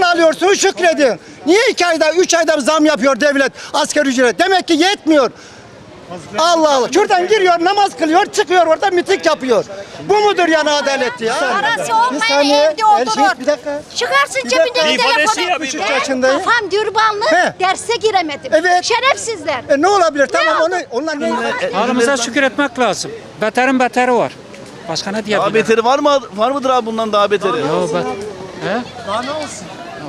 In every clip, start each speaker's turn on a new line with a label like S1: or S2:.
S1: Maaşlarını alıyorsun şükredin. Niye iki ayda, üç ayda bir zam yapıyor devlet asgari ücret? Demek ki yetmiyor. Allah Allah. Şuradan giriyor, namaz kılıyor, çıkıyor orada miting yapıyor. Bu mudur yani adalet ya?
S2: Parası
S1: Bir
S2: olmayan
S1: saniye,
S2: evde
S1: şey-
S2: oturur.
S1: bir dakika.
S2: Çıkarsın
S1: Bir
S2: cebindeki
S1: dakika.
S3: İfadesi
S2: telefonu.
S3: ya bir-
S1: Üç
S2: Ben
S1: yaşındayım.
S2: kafam dürbanlı
S1: He.
S2: derse giremedim.
S1: Evet.
S2: Şerefsizler.
S1: E ne olabilir? Tamam onu onlar ne?
S4: Halimize şükür etmek lazım. Beterin beteri var. Başka ne
S3: Daha
S4: diyebilirim?
S3: beteri var mı? Var mıdır abi bundan daha beteri?
S4: Ya bet... He? Daha ne olsun?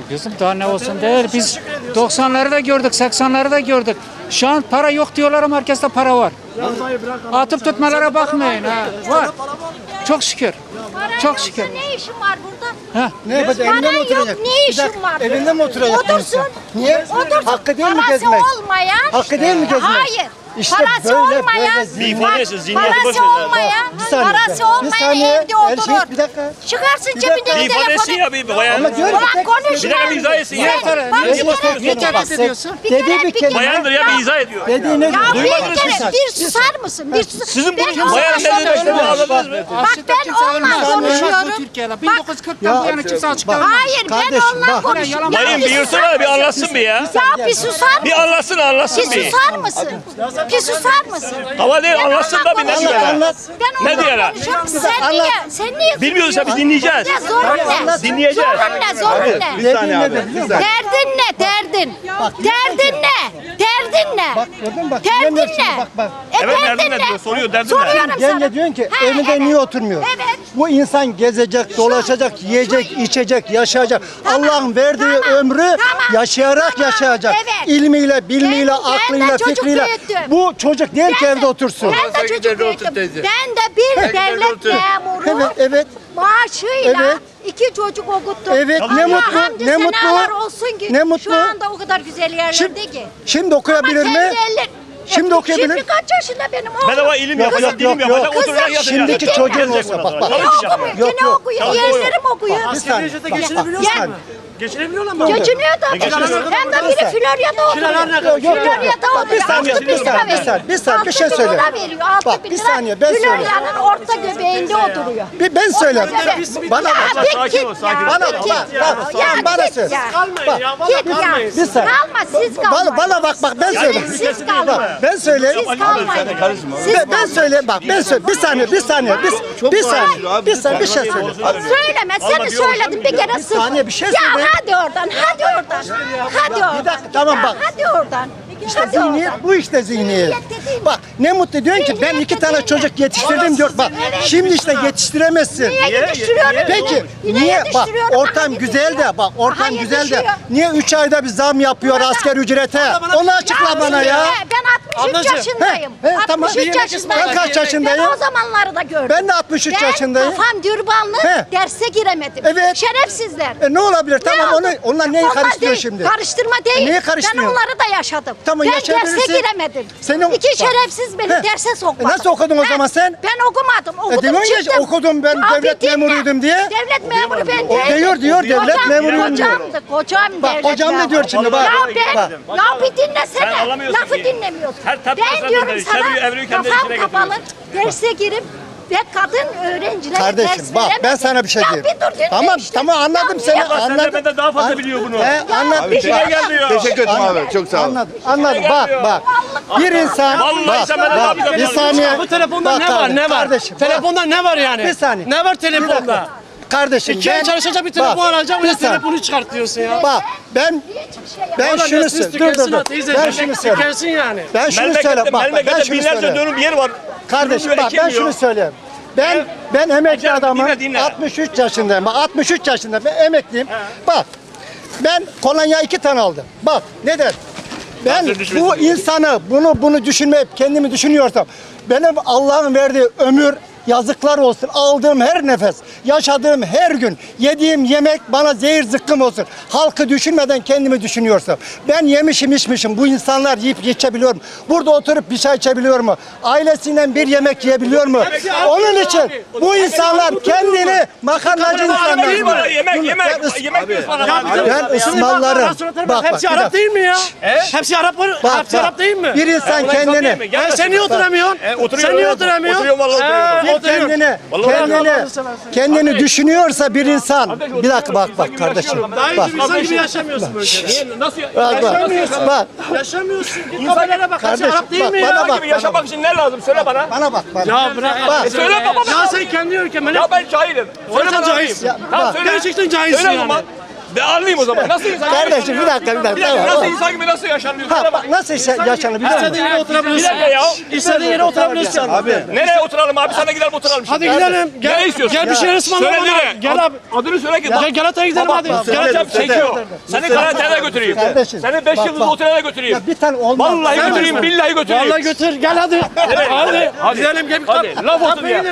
S4: Gözüm daha ne olsun değil. Biz 90'ları da gördük, 80'ları da gördük. Şu an para yok diyorlar ama herkeste para var. Atıp tutmalara bakmayın. Ha. Var. Çok şükür.
S2: Paran
S4: Çok
S2: yoksa
S4: şükür.
S2: Ne işin var burada?
S4: Ha.
S1: Ne yapacak? Evinde mi
S2: yok,
S1: oturacak?
S2: ne
S1: Bir
S2: işin var?
S1: Evinde mi oturacak?
S2: Otursun.
S1: Niye?
S2: Otursun.
S1: Hakkı değil mi
S2: Parası
S1: gezmek?
S2: olmayan.
S1: Hakkı değil mi gezmek?
S2: Hayır.
S1: İşte
S2: parası
S1: böyle,
S2: olmayan.
S1: böyle zihniyet.
S2: bak,
S3: ifadesi, zihniyeti boş
S2: Parası
S3: ver ya.
S2: olmayan.
S1: Bir saniye.
S2: Parası
S1: Bir
S2: olmayan
S1: saniye.
S2: evde
S1: Her şey-
S2: oturur.
S1: bir dakika.
S2: Çıkarsın
S1: Bir dakika.
S2: cebindeki
S3: Bir ifadesi
S2: telefonu.
S3: ya bir bayan.
S1: Ama diyor ki
S2: Ulan
S1: tek-
S2: konuşma.
S3: Bir dakika bir izah etsin ya.
S2: Sen-
S4: niye
S2: bir kere-
S4: konuşuyorsun?
S2: bir kere-
S4: Bak, sen-
S2: bir
S1: Dediği
S2: kere-
S1: bir
S2: bir
S1: kelime.
S2: kere-
S3: Bayandır ya bir izah ediyor.
S1: Dediğine
S2: Ya bir
S3: Duymadınız
S2: kere
S3: mı?
S2: bir susar mısın? Bir sus.
S3: Sizin bu bayan ne anladınız mı?
S2: Bak
S4: Açlıkta
S2: ben
S4: kimse
S2: onunla
S4: ölmez.
S2: konuşuyorum.
S4: Bu Türkiye'de.
S1: Ya,
S4: 1940'tan bu yana kimse açıkta ölmez.
S2: Hayır ben
S1: Kardeşim,
S2: onunla
S1: bak.
S2: konuşuyorum.
S4: Yalan-
S2: Ya
S3: Bayım
S2: bir
S3: bir
S2: susar
S3: bir anlatsın bir ya.
S2: Ya bir susar mısın?
S3: Bir anlatsın anlatsın
S2: Bir
S3: bir.
S2: susar mısın? Bir susar mısın?
S3: Hava değil anlatsın da bir ne diyorlar.
S1: Anlat.
S2: Ben
S3: Ne diyorlar?
S2: Sen
S1: Anlat.
S2: niye? Sen niye?
S3: Bilmiyoruz ya biz dinleyeceğiz.
S2: Ne zorun ne?
S3: Dinleyeceğiz.
S2: Zorun ne? Zorun ne?
S1: Bir saniye abi.
S2: Derdin ne? Derdin. Derdin ne? Derdin ne?
S1: Bak, gördün mü? Bak,
S2: Derdin
S1: dinlemiyor şimdi.
S2: ne?
S1: Bak, bak.
S2: E,
S3: Evet,
S2: derdin
S3: derdin ne diyor, soruyor, derdin ne?
S2: Soruyorum sana.
S1: de diyorsun ki
S2: Ha,
S1: evinde
S2: evet.
S1: niye oturmuyor?
S2: Evet.
S1: Bu insan gezecek, dolaşacak, yiyecek, içecek, yaşayacak.
S2: Tamam,
S1: Allah'ın verdiği
S2: tamam,
S1: ömrü
S2: tamam,
S1: yaşayarak
S2: tamam,
S1: yaşayacak.
S2: evet.
S1: İlmiyle, bilmiyle,
S2: Ben- ben
S1: aklıyla,
S2: çocuk
S1: fikriyle.
S2: büyüttüm.
S1: Bu çocuk değil ki evde
S2: de-
S1: otursun.
S2: Ben de çocuk büyüttüm. Ben de bir devlet memuru
S1: Evet, evet.
S2: maaşıyla
S1: Evet.
S2: İki çocuk okuttum.
S1: Evet, ne
S2: Allah
S1: mutlu,
S2: hamdü
S1: ne mutlu.
S2: olsun ki
S1: Ne mutlu.
S2: şu anda o kadar güzel yerlerde
S1: Şimdi,
S2: ki.
S1: şimdi okuyabilir
S2: Ama
S1: mi?
S2: eller-
S1: Şimdi okuyabilir.
S2: Şimdi kaç yaşında benim oğlum?
S3: Bedava ilim
S1: Yok,
S3: yapacak,
S1: yok,
S3: dilim
S1: yok,
S3: yapacak,
S1: yok.
S3: oturacak
S2: Kızım,
S3: yatacak.
S1: Şimdiki çocuğun olsa bak bak.
S2: Yine
S3: Çalışacak.
S2: okumuyor,
S1: Yok,
S2: yine
S1: yok.
S2: okuyor,
S3: Yok,
S2: yeğenlerim okuyor.
S1: Bir saniye. Bak, bak, bir saniye.
S5: Geçinebiliyorlar mı?
S2: Geçiniyor da. Hem de biri Florya'da
S5: Kiralar ne
S2: oturuyor.
S5: kadar?
S1: Yok, yok.
S2: Florya'da
S1: Bak, bir
S2: oturuyor.
S1: saniye,
S2: Altı
S1: bir
S2: lira
S1: saniye, bir
S2: veriyor.
S1: saniye, bir saniye, bir
S2: Altı
S1: şey
S2: bin
S1: söyle.
S2: lira veriyor. Altı
S1: Bak,
S2: bin
S1: bir
S2: lira.
S1: saniye, ben söyleyeyim.
S2: Florya'nın orta göbeğinde oturuyor.
S1: Bir ben söyleyeyim.
S2: Tabii.
S1: Bana
S2: ya
S1: bak.
S2: bir
S3: Sakin
S2: git
S3: ol, sakin
S2: ya,
S3: ol.
S1: Bana bak,
S2: git
S1: bak,
S2: ya.
S1: bak,
S2: Ya
S1: bana
S2: git
S1: söyle.
S2: ya.
S5: Kalmayın ya. Valla
S2: Git ya.
S5: kalmayın.
S1: Bir saniye.
S2: Kalma siz kalmayın.
S1: Bana, bana bak bak ben söyleyeyim.
S2: Siz kalmayın.
S1: Bak ben söyleyeyim.
S2: Siz kalmayın. Siz
S1: Ben, ben söyleyeyim bak ben söyle bir saniye bir saniye bir, bir saniye bir saniye bir şey söyle.
S2: Söyleme seni söyledim bir kere sıfır.
S1: saniye bir şey
S2: Ya
S1: söyle.
S2: Hadi oradan hadi oradan. Hadi oradan.
S1: bir dakika, tamam bak.
S2: Hadi oradan.
S1: İşte
S2: Hadi
S1: zihniyet
S2: oradan.
S1: bu işte zihniyet.
S2: Zihniyet dediğin-
S1: Bak ne mutlu diyorsun ki ben iki tane çocuk yetiştirdim diyor. Bak şimdi işte yetiştiremezsin.
S2: Niye yetiştiriyorum?
S1: Peki
S2: Yine
S1: niye bak
S2: yetiştiriyorum.
S1: ortam
S2: Aha,
S1: güzel de bak ortam
S2: Aha,
S1: güzel de
S2: yetişiyor.
S1: niye 3 ayda bir zam yapıyor asker ücrete? Onu açıkla bana ya.
S2: Ben 63
S5: Ablacığım.
S2: yaşındayım.
S1: He, he, tamam.
S2: 63
S1: Ben
S2: yaşındayım.
S1: kaç yaşındayım?
S2: Ben o zamanları da gördüm.
S1: Ben de 63
S2: Ben
S1: yaşındayım.
S2: kafam dürbanlı
S1: He.
S2: derse giremedim.
S1: Evet.
S2: Şerefsizler.
S1: E ne olabilir? Tamam
S2: Ne
S1: onu
S2: oldu?
S1: onlar neyi
S2: Onlar
S1: karıştırıyor
S2: değil,
S1: şimdi?
S2: Karıştırma değil.
S1: E neyi
S2: Ben
S1: karıştırıyor?
S2: onları da yaşadım.
S1: Tamam,
S2: ben
S1: yaşayabilirsin.
S2: derse giremedim.
S1: Senin-
S2: İki. Şerefsiz beni
S1: He.
S2: derse sokmadı.
S1: E nasıl okudun o zaman sen?
S2: Ben okumadım. Okudum
S1: diyorsun ya,
S2: çıktım.
S1: okudum ben,
S2: Ya
S1: devlet
S2: bir dinle.
S1: memuruydum diye.
S2: Devlet memuru ben
S1: O
S2: değilim.
S1: diyor, diyor, devlet
S2: Kocam-
S1: memuruyum diyor.
S2: Kocamdı. Kocam
S1: Bak,
S2: devlet
S1: kocam ne
S2: memuru.
S1: diyor şimdi, bak.
S2: Ya ben,
S1: Bak.
S2: ya bir dinlesene.
S3: Sen anlamıyorsun
S2: Lafı
S3: ki.
S2: dinlemiyorsun.
S3: Her
S2: ben
S3: sen
S2: diyorum
S3: de-
S2: sana kafam kapalı derse girip ve kadın öğrencilere
S1: Kardeşim
S2: ders
S1: bak ben sana bir şey
S2: ya
S1: diyeyim.
S2: bir dur dinle
S1: Tamam
S2: işte.
S1: tamam anladım
S2: Ya
S1: seni
S3: Allah senden
S1: anladım.
S3: benden daha fazla
S1: An-
S3: biliyor bunu.
S1: He, anladım.
S2: bir şey
S1: Bak,
S3: gelmiyor.
S6: Teşekkür ederim abi. Çok sağ ol.
S1: Anladım. Anladım. Bak bak. Bir insan
S3: Vallahi
S1: bak,
S3: sen benden
S1: bak,
S3: güzel
S1: bir saniye.
S5: Bu telefonda
S1: Bak
S5: ne var
S1: kardeşim,
S5: ne var?
S1: Kardeşim. bak.
S5: Telefonda ne var yani?
S1: Bir saniye.
S5: Ne var
S1: Bir
S5: telefonda?
S1: dakika. Kardeşim
S5: İki ay
S1: ben-
S5: çalışacak bir
S1: bak,
S5: telefon alacağım
S1: bir
S5: telefonu çıkart diyorsun ya.
S1: Bak ben
S2: Hiçbir şey
S1: ben
S5: Valla
S1: şunu söyleyeyim. Dur dur dur. Ben şunu söyleyeyim.
S5: Tükensin yani.
S1: Ben şunu söyle.
S3: Memlekette,
S1: Bak bak, ben şunu
S3: binlerce
S1: söyleyeyim.
S3: dönüm yer var.
S1: Kardeşim bak ben şunu söyleyeyim. Ben ben emekli
S3: Dinle,
S1: adamım.
S3: dinle, dinle.
S1: 63 yaşındayım. Bak 63 yaşında ben emekliyim. Bak ben kolonya iki tane aldım. Bak neden? Ben
S3: Nasıl
S1: bu insanı bunu bunu düşünmeyip kendimi düşünüyorsam benim Allah'ın verdiği ömür yazıklar olsun. Aldığım her nefes, yaşadığım her gün, yediğim yemek bana zehir zıkkım olsun. Halkı düşünmeden kendimi düşünüyorsam. Ben yemişim içmişim. Bu insanlar yiyip geçebiliyor mu? Burada oturup bir çay içebiliyor mu? Ailesiyle bir yemek yiyebiliyor mu? Onun için bu insanlar kendini makarnacı insanlar.
S3: Yemek yemek, yemek.
S1: Ben ısmarlarım. Bak,
S5: Hepsi Arap değil mi ya? Hepsi Arap var. Hepsi. Arap değil mi?
S1: Bir insan
S3: değil
S1: kendini
S5: sen niye oturamıyorsun? Sen niye oturamıyorsun?
S3: Oturuyorum vallahi oturuyorum.
S1: Bir kendini, kendini, kendini düşünüyorsa bir insan, bir dakika bak bak kardeşim, bak,
S5: Dayıcım insan gibi yaşamıyorsun böyle.
S3: Nasıl
S1: bak, bak,
S5: Yaşamıyorsun.
S1: bak,
S5: Yaşamıyorsun. Git kameraya bak.
S1: Kardeşim,
S5: Arap değil
S1: bak,
S5: mi
S1: bana
S5: ya?
S1: bak.
S3: gibi yaşamak için ne lazım? Söyle bana.
S1: bana bak, bana.
S5: Ya bırak.
S1: Bak.
S5: Ya
S3: Söyle baba.
S5: Ya sen kendi ülkeme ne?
S3: Ya ben cahilim. Söyle bana.
S5: cahilsin.
S1: Ya,
S3: Tamam
S1: bak.
S3: söyle.
S5: Gerçekten cahilsin yani.
S3: Ben anlayayım o zaman. Nasıl insan
S1: Kardeşim bir
S3: yaşanıyor?
S1: dakika, bir
S3: Bir
S1: dakika.
S3: dakika nasıl
S1: Tamam.
S3: insan gibi nasıl yaşanıyor?
S1: Ha, bak nasıl yaşanır biliyor
S5: İstediğin
S1: musun?
S5: yere
S3: Bir
S5: oturabilirsin.
S3: dakika ya.
S5: İstediğin yere oturabilirsin.
S3: Abi. Nereye oturalım abi? Sana gidelim oturalım
S5: Hadi
S3: şimdi.
S5: gidelim. Gel,
S3: Nereye istiyorsun?
S5: Gel bir şeyler ısmarla
S3: Söyle
S5: bana.
S3: nereye?
S5: Gel abi.
S3: Adını söyle ki.
S5: Gel Galata'ya gidelim hadi.
S3: Seni çekiyor. Seni Karatay'a götüreyim.
S1: Kardeşim,
S3: Seni 5
S1: bak,
S3: yıldızlı otele götüreyim.
S1: Ya bir tane olmaz.
S3: Vallahi götüreyim, billahi götüreyim.
S5: Vallahi götür. Gel hadi. Hadi.
S3: Hadi.
S5: Gidelim gel.
S3: Hadi. Laf otur ya.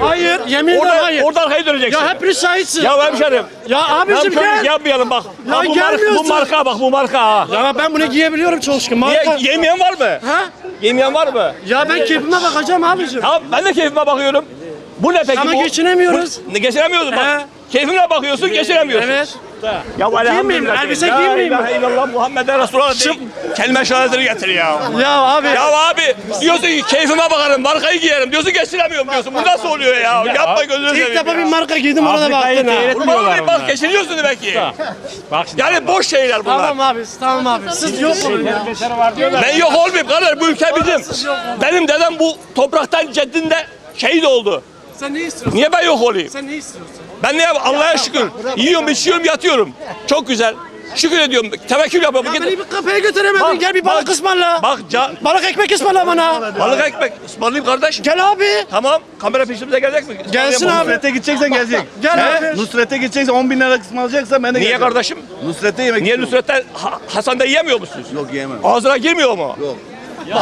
S5: Hayır. Yemin ederim
S3: Oradan,
S5: hayır.
S3: oradan arkaya döneceksin.
S5: Ya hepiniz şahitsin.
S3: Ya hemşerim.
S5: Ya abicim gel.
S3: yapmayalım bak.
S5: Ya
S3: Bak bu, marka, bu
S5: gelmiyorsun.
S3: marka bak bu marka ha.
S5: Ya ben bunu giyebiliyorum şükür. Marka.
S3: Ye, yemeyen var mı?
S5: Ha?
S3: Yemeyen var mı?
S5: Ya ben keyfime bakacağım abicim.
S3: Tamam ben de keyfime bakıyorum. Bu ne peki
S5: Ama
S3: bu?
S5: geçinemiyoruz.
S3: Ne geçiremiyoruz bak.
S5: He.
S3: Keyfine bakıyorsun geçiremiyorsun.
S5: Evet.
S3: Ya
S5: Giymeyeyim, elbise giymeyeyim mi?
S3: La ilahe illallah Muhammeden Resulullah değil. Kelime şehadetini getir ya.
S5: Ya abi.
S3: Ya abi diyorsun ki keyfime bakarım, markayı giyerim diyorsun geçiremiyorum diyorsun. Bu nasıl oluyor ya? Yapma gözünü seveyim
S5: İlk defa
S3: ya.
S5: bir marka giydim ona da baktın ha.
S3: Kurban olayım bak geçiniyorsun demek ki. Yani boş şeyler bunlar.
S5: Tamam abi, tamam abi. Siz yok olun ya.
S3: Ben yok olmayayım kardeş bu ülke bizim. Benim dedem bu topraktan ceddinde şehit oldu.
S5: Sen ne istiyorsun?
S3: Niye ben yok olayım?
S5: Sen ne istiyorsun?
S3: Ben ne yapayım? Allah'a şükür. Yiyorum, içiyorum, yatıyorum. Çok güzel. Şükür ediyorum. Tevekkül yapıyorum.
S5: Ya
S3: Git-
S5: beni bir kafeye götüremedin.
S3: Bak,
S5: Gel bir balık
S3: bak,
S5: ısmarla.
S3: Bak ca-
S5: Balık ekmek ısmarla bana.
S3: balık ekmek ısmarlayayım kardeş.
S5: Gel abi.
S3: Tamam. Kamera peşimize gelecek mi?
S5: Gelsin
S3: Ismarlayayım
S5: abi.
S6: Nusret'e gideceksen gelecek.
S5: Gel abi.
S6: Nusret'e gideceksen 10 bin lira kısmı alacaksan ben de
S3: Niye
S6: geleceğim.
S3: kardeşim?
S6: Nusret'e yemek
S3: Niye
S6: istiyorum.
S3: Nusret'ten Ha- Hasan'da yiyemiyor musunuz?
S6: Yok yiyemem.
S3: Ağzına girmiyor mu?
S6: Yok.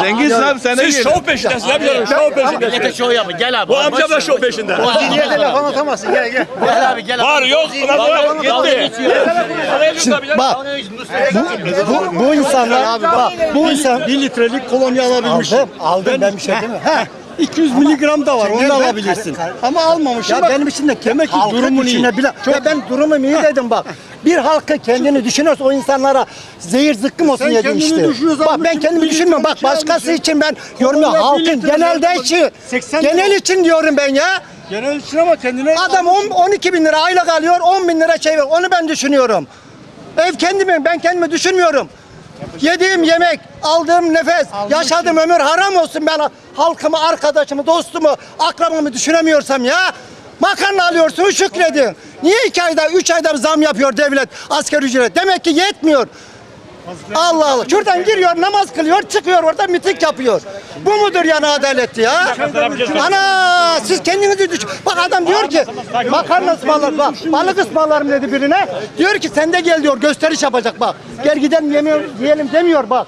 S6: Zenginsin abi sen de
S3: Siz şov peşindesiniz. Ne biliyorum? Şov peşindesiniz.
S7: Şov yapın gel abi.
S3: Bu amcam da şov peşinde.
S1: Niye telefon atamazsın gel gel.
S7: Gel abi gel abi.
S3: Var yok. Ondan sonra gitti.
S1: Bak bu, bu insanlar bak bu insan
S8: 1 litrelik kolonya alabilmişsin.
S1: aldım aldım ben bir şey değil mi?
S8: Ha, 200 miligram da var onu da alabilirsin. Ama almamışsın
S1: Ya
S8: bak.
S1: benim için de
S8: Demek ki durumun iyi.
S1: düşünebilen- Ya ben durumum iyi dedim bak. Bir halkı kendini düşünüyorsa o insanlara zehir zıkkım olsun
S8: Sen kendini
S1: işte.
S8: düşünüyorsan
S1: Bak ben kendimi düşünmüyorum. Bak
S8: şey
S1: başkası
S8: almış.
S1: için ben yorumuyorum.
S8: Vallahi
S1: Halkın genelde için.
S8: 80
S1: Genel için diyorum ben ya.
S8: Genel için ama kendine
S1: Adam 10, 12 bin lira aylık alıyor, 10 bin lira şey ver. Onu ben düşünüyorum. Ev kendimin, ben kendimi düşünmüyorum. Yediğim yemek, aldığım nefes, yaşadığım ömür haram olsun ben halkımı, arkadaşımı, dostumu, akrabamı düşünemiyorsam ya. Makarna alıyorsun şükredin. Niye iki ayda, üç ayda zam yapıyor devlet asgari ücret? Demek ki yetmiyor. Allah Allah. Şuradan giriyor, namaz kılıyor, çıkıyor orada miting yapıyor. Bu mudur yani adalet ya? Ana siz kendinizi düşün. Bak adam diyor ki makarna ısmarlar bak balık ısmarlarım dedi birine. Diyor ki sen de gel diyor gösteriş yapacak bak. Gel gidelim yemiyor, yiyelim demiyor bak.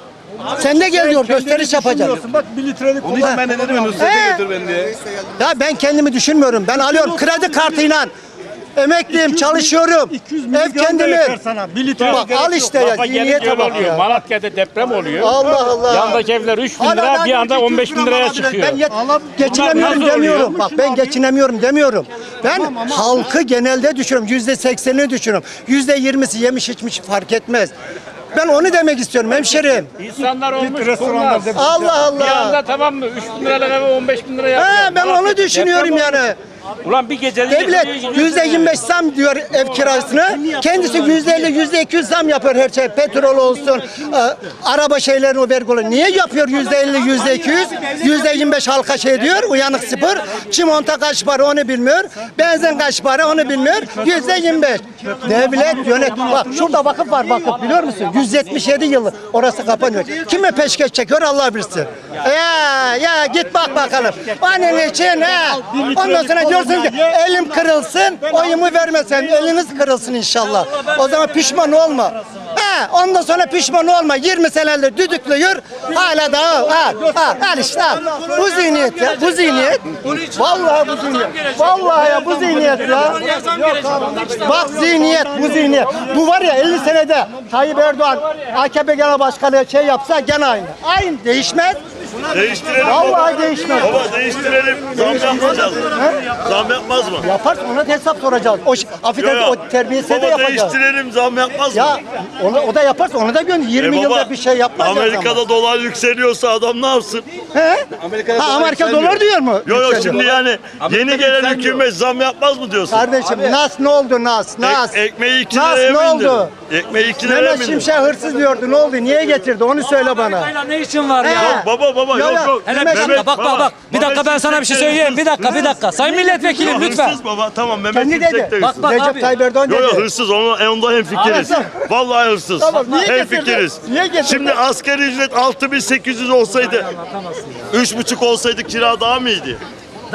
S1: Sen de gel diyor gösteriş
S8: düşünmüyorsun. Bak 1 litrelik
S6: Onun için ben de dedim Nusret'e
S1: He.
S6: götür beni diye.
S1: Ya ben kendimi düşünmüyorum. Ben alıyorum kredi kartıyla. Emekliyim, çalışıyorum.
S8: 200
S1: Ev
S8: miligram da
S1: kendimin.
S8: yeter sana. 1 litre
S1: Bak al işte ya. Zihniyete bak ya.
S9: Malatya'da deprem oluyor.
S1: Allah Allah.
S9: Yandaki evler 3 bin lira bir anda
S1: diyor ki
S9: 15 bin
S1: 200
S9: liraya çıkıyor.
S1: Ben yet- geçinemiyorum
S9: nasıl
S1: demiyorum.
S9: oluyor?
S1: Bak ben geçinemiyorum demiyorum. Ben halkı genelde düşünüyorum. Yüzde seksenini düşünüyorum. Yüzde yirmisi yemiş içmiş fark etmez. Ben onu demek istiyorum hemşerim.
S9: İnsanlar olmuş
S8: restoranlarda
S9: kurnaz.
S1: Allah
S9: Bir anda
S1: Allah.
S9: tamam mı? 3 bin liralık eve 15 bin lira yapıyor.
S1: Ha, ben onu düşünüyorum yani.
S9: Ulan bir gecede
S1: Devlet yüzde 25 zam diyor ev kirasını. Kendisi yüzde 50, yüzde 200 zam yapıyor her şey. Petrol olsun, e, araba şeylerin o vergi olan. Niye yapıyor yüzde 50, yüzde 200? Yüzde 25 halka şey diyor, uyanık sıfır. Çimonta kaç para onu bilmiyor. Benzin kaç para onu bilmiyor. Yüzde 25. Devlet yönet. Bak şurada vakıf var vakıf biliyor musun? 177 yıllık. Orası kapanıyor. Kime peşkeş çekiyor Allah bilsin. Ya ya git bak bakalım. Onun için ha. Ondan sonra diyorsun ki elim kırılsın, oyumu vermesen eliniz kırılsın inşallah. O zaman pişman olma. Ha, ondan sonra pişman olma. 20 senedir düdüklüyor. Hala da ha, ha, al işte al. Bu zihniyet ya. Bu zihniyet. Vallahi bu zihniyet. Vallahi ya bu zihniyet ya. Bak zihniyet bu zihniyet. Bu var ya 50 senede Tayyip Erdoğan AKP Genel Başkanı şey yapsa gene aynı. Aynı değişmez.
S7: Değiştirelim
S1: Vallahi değişmez.
S7: Baba değiştirelim. Zam yapmayacağız. Zam yapmaz mı?
S1: Yaparsa ona da hesap soracağız. O ş- affedersin
S7: Yo, yo.
S1: o terbiyesize de
S7: Baba
S1: yapacağız.
S7: değiştirelim zam yapmaz
S1: Ya
S7: mı?
S1: onu, o da yaparsa ona da gönder. 20
S7: E baba,
S1: yılda bir şey yapmayacağız
S7: Amerika'da dolar yükseliyorsa adam ne yapsın?
S1: He? Ha, Amerika dolar diyor mu?
S7: Yo yo
S1: Yükseliyor.
S7: şimdi yani yeni gelen hükümet zam yapmaz mı diyorsun?
S1: Kardeşim Nas ne oldu Nas? Nas.
S7: Ek- ekmeği 2
S1: Nas
S7: liraya
S1: ne
S7: mı indirdin?
S1: oldu?
S7: Ekmeği 2 liraya
S1: Mehmet
S7: mı indirdin?
S1: Şimşek hırsız diyordu. Ne oldu? Niye getirdi? Onu söyle bana.
S9: Ne işin var
S1: He.
S9: ya?
S7: Baba baba
S1: Yo,
S7: yok
S1: yo.
S7: yok.
S1: Hele
S9: bir dakika bak bak bak. Bir dakika ben sana bir şey söyleyeyim. Bir dakika bir dakika. Sayın milletvekilim
S7: Hırsız
S9: lütfen.
S7: baba tamam Mehmet
S1: Kendi
S7: Şimşek
S1: dedi.
S7: de
S9: Bak,
S7: hırsız.
S9: bak.
S1: Recep
S9: abi.
S1: Tayyip Erdoğan
S7: Yo yo
S1: dedi.
S7: hırsız onu onda hemfikiriz.
S1: Abi,
S7: Vallahi hırsız.
S1: Tamam, niye
S7: hemfikiriz.
S1: getirdin? Niye getirdin?
S7: Şimdi asgari ücret 6800 olsaydı 3,5 olsaydı kira daha mı iyiydi?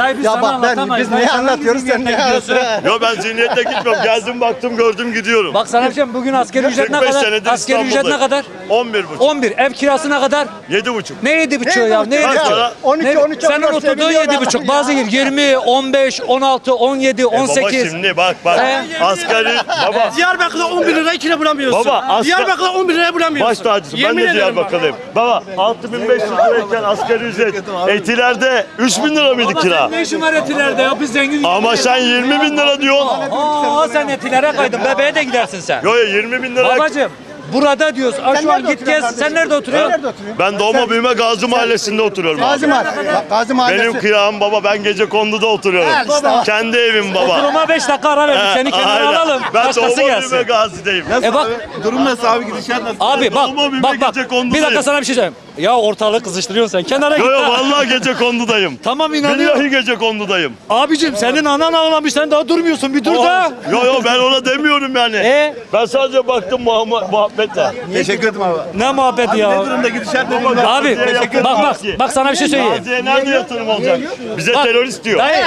S9: Dayı biz
S1: Ya
S9: sana
S1: bak ben
S9: anlatamayız.
S1: biz
S9: Dayı
S1: ne
S9: sen hangi
S1: anlatıyoruz sen ne
S9: gidiyorsun?
S1: anlatıyorsun?
S7: Yo ben zihniyetle gitmiyorum. Geldim baktım gördüm gidiyorum.
S9: Bak sana bir şey mi? bugün asgari ücret ne
S7: 45
S9: kadar?
S7: senedir
S9: Asgari ücret ne
S7: İstanbul'dayım.
S9: kadar?
S7: 11 buçuk.
S9: 11. Ev kirası ne kadar?
S7: 7 buçuk.
S9: Ne yedi buçuğu ya? Ne yedi buçuğu?
S7: para?
S1: 12
S9: Ne-
S1: 13
S9: Senin
S1: 14
S9: oturduğun
S1: seviliyor
S9: yedi
S1: adam
S9: buçuk.
S1: ya.
S9: Bazı yer 20, 15, 16, 17,
S7: E baba
S9: 18.
S7: şimdi bak bak.
S9: He?
S7: Asgari baba.
S5: Diyarbakır'da 11 liraya kira bulamıyorsun.
S7: Baba, asla-
S5: Diyarbakır'da 11 liraya bulamıyorsun.
S7: Baş tacısı. Ben
S5: Yemin
S7: de
S5: ederim bak.
S7: Diyarbakırlıyım. Baba 6500 lirayken asgari ücret. Etilerde 3000 lira mıydı kira?
S9: Ne işin var etilerde ya? Biz zengin.
S7: Ama sen 20 bin lira diyorsun.
S9: Aa sen etilere kaydın. Bebeğe de gidersin sen.
S7: Yo yo 20 bin lira.
S9: Babacım burada diyoruz. Aa,
S1: Sen
S9: şu an
S1: nerede
S9: git
S1: oturuyorsun
S9: gez. Sen
S1: kardeşim?
S9: nerede oturuyorsun?
S1: Nerede oturuyorsun?
S7: Ben doğma büyüme Gazi Mahallesi'nde oturuyorum.
S1: Gazi
S7: abi.
S1: Mahallesi. Bak, Gazi Mahallesi.
S7: Benim kıyağım baba ben gece konduda oturuyorum.
S1: İşte.
S7: Kendi evim baba.
S9: Oturuma 5 dakika ara verdik. Seni kenara
S7: aynen.
S9: alalım.
S7: Ben
S9: Başkası
S7: doğma büyüme
S9: gelsin.
S7: Gazi'deyim.
S9: E bak
S6: Durum nasıl abi gidişat nasıl?
S9: abi bak
S7: Doğma büyüme
S9: bak bak.
S7: gece kondudayım.
S9: Bir dakika sana bir şey söyleyeyim. Ya ortalığı kızıştırıyorsun sen. Kenara git.
S7: Yo yo
S9: ha.
S7: vallahi gece kondudayım.
S9: Tamam inanıyorum.
S7: Billahi gece kondudayım.
S9: Abicim senin anan ağlamış sen daha durmuyorsun bir dur da.
S7: Yo yo ben ona demiyorum yani.
S9: E?
S7: Ben sadece baktım muha- muhabbetle.
S6: Teşekkür ederim abi.
S9: Ne muhabbet ya.
S6: Ne durumda gidişat ne durumda?
S9: Abi bak bak bak sana bir şey söyleyeyim.
S7: Gazi'ye nerede yatırım olacak? Bize
S9: Bak,
S7: terörist diyor.
S9: Dayı,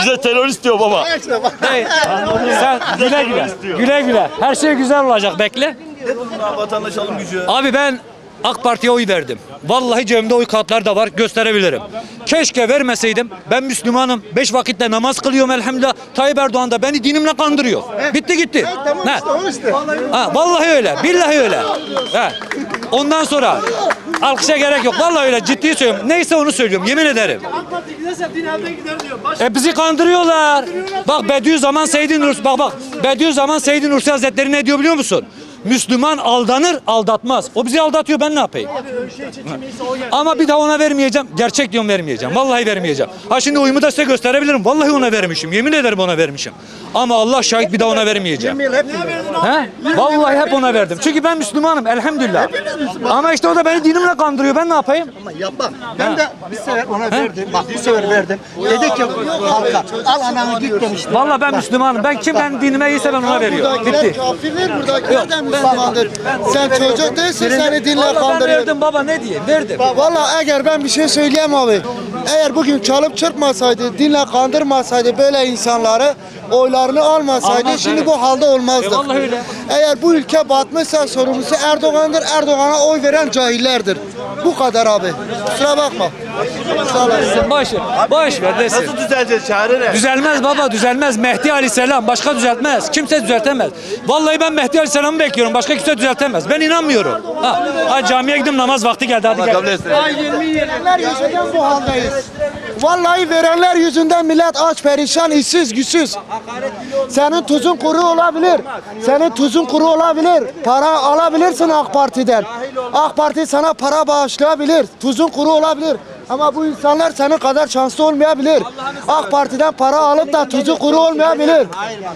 S7: Bize terörist diyor baba.
S9: dayı. Sen güle güle. Güle güle. Her şey güzel olacak bekle.
S6: Ne durumda vatandaş alım gücü?
S9: Abi ben AK Parti'ye oy verdim. Vallahi cebimde oy kartlar da var gösterebilirim. Keşke vermeseydim. Ben Müslümanım. Beş vakitte namaz kılıyorum elhamdülillah. Tayyip Erdoğan da beni dinimle kandırıyor. Bitti gitti.
S1: İşte.
S9: Ha, vallahi öyle. Billahi öyle. Ha. Ondan sonra alkışa gerek yok. Vallahi öyle ciddi söylüyorum. Neyse onu söylüyorum. Yemin ederim. E bizi kandırıyorlar. Bak Bediüzzaman Seyyid Nursi bak bak. Bediüzzaman Seyyid Nursi Hazretleri ne diyor biliyor musun? Müslüman aldanır, aldatmaz. O bizi aldatıyor ben ne yapayım? Ama bir daha ona vermeyeceğim. Gerçek diyorum vermeyeceğim. Vallahi vermeyeceğim. Ha şimdi oyumu da size gösterebilirim. Vallahi ona vermişim. Yemin ederim ona vermişim. Ama Allah şahit bir daha ona vermeyeceğim.
S1: 20 yıl hep mi?
S9: He? Vallahi hep ona verdim. Çünkü ben Müslümanım elhamdülillah. Ama işte o da beni dinimle kandırıyor. Ben ne yapayım?
S1: Ama yapma. Ben de bir sefer ona verdim. Bak bir sefer verdim. Dedi ki halka al ananı git demişti.
S9: Vallahi ben Müslümanım. Ben kim ben dinime iyiyse ben ona veriyorum. Bitti.
S10: Kafirler buradakiler de Müslümandır. Sen çocuk değilsin seni dinle
S9: Vallahi ben
S10: kandırıyor.
S9: verdim baba ne diyeyim? Verdim.
S10: Valla eğer ben bir şey söyleyeyim abi. Eğer bugün çalıp çırpmasaydı, dinle kandırmasaydı böyle insanları oylarını almasaydı
S9: Almaz,
S10: şimdi
S9: evet.
S10: bu halde olmazdık.
S9: E vallahi öyle.
S10: Eğer bu ülke batmışsa sorumlusu Erdoğan'dır. Erdoğan'a oy veren cahillerdir. Bu kadar abi. Kusura bakma. Sağ olasın.
S9: Boş ver. Desin.
S6: Nasıl düzeleceğiz çare ne?
S9: Düzelmez baba düzelmez. Mehdi Aleyhisselam başka düzeltmez. Kimse düzeltemez. Vallahi ben Mehdi Aleyhisselam'ı bekliyorum. Başka kimse düzeltemez. Ben inanmıyorum. Ha, ha camiye gidip namaz vakti geldi hadi gel.
S6: etsin.
S10: Verenler yüzünden bu haldeyiz. Vallahi verenler yüzünden millet aç, perişan, işsiz, güçsüz. Senin tuzun kuru olabilir. Senin tuzun kuru olabilir. Para alabilirsin AK Parti'den. AK Parti sana para bağışlayabilir. Tuzun kuru olabilir. Ama bu insanlar senin kadar şanslı olmayabilir. AK Parti'den para alıp da tuzu kuru olmayabilir.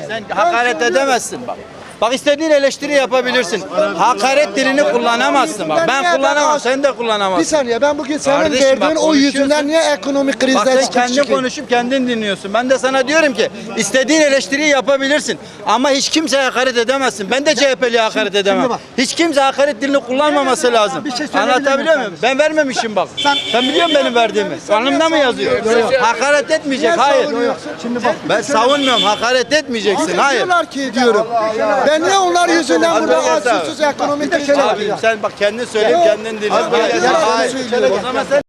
S8: Sen hakaret edemezsin bak. Bak istediğin eleştiri yapabilirsin. Hakaret dilini kullanamazsın bak. Ben kullanamam, sen de
S10: Bir
S8: kullanamazsın.
S10: saniye ben bugün senin
S8: Kardeşim bak,
S10: verdiğin o
S8: konuşuyorsun.
S10: yüzünden niye ekonomik
S8: Bak
S10: krizden
S8: sen
S10: çıkıp
S8: kendin
S10: çıkayım?
S8: konuşup kendin dinliyorsun. Ben de sana diyorum ki istediğin eleştiriyi yapabilirsin. Ama hiç kimseye hakaret edemezsin. Ben de CHP'liye hakaret edemem.
S1: bak.
S8: Hiç kimse hakaret dilini kullanmaması lazım.
S1: Bir şey söyleyebilir
S8: Anlatabiliyor
S1: miyim
S8: muyum? Ben vermemişim bak. Sen biliyor musun benim verdiğimi? Kanımda mı yazıyor? Hakaret etmeyecek. Hayır.
S1: Şimdi bak.
S8: Ben savunmuyorum. Hakaret etmeyeceksin. Hayır.
S10: Diyorlar ki diyorum. Ben niye onlar yüzünden burada
S8: Abi,
S10: aç susuz ekonomik kriz
S8: Abi sen bak kendin söyle kendin dinle. Hayır. O zaman sen